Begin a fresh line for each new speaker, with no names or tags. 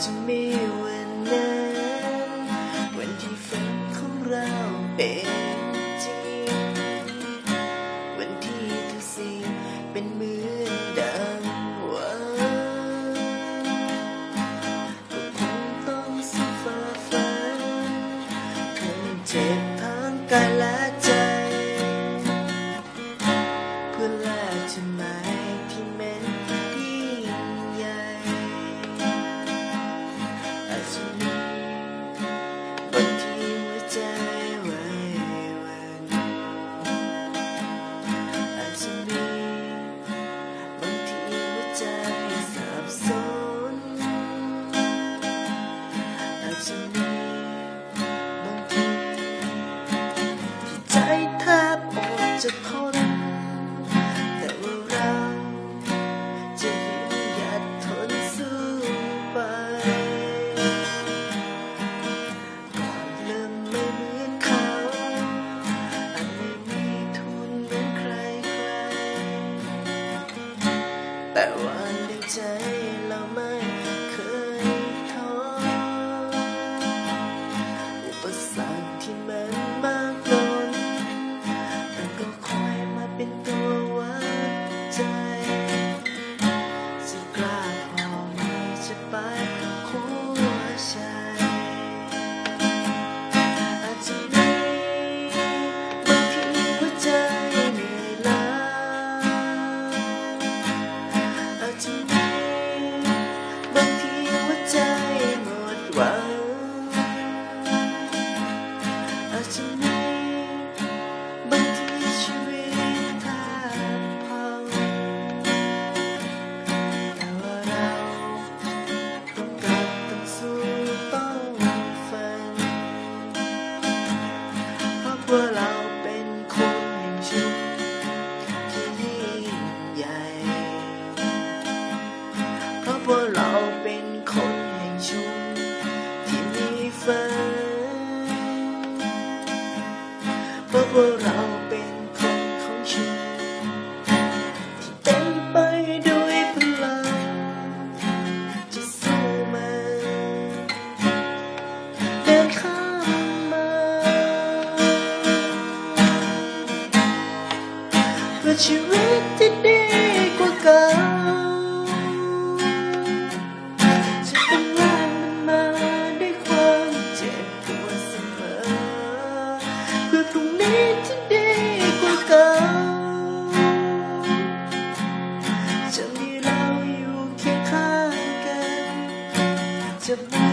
จะมีวันนั้น วันที่ฝันของเราเป็นจริง วันที่ทุกสิ่งเป็นเหมือนดังหวังก็คงต้องสู้ฝ่าฟันทั้งเจ็บทั้งกายและใจ เพื่อแลกใช่ไหม to. should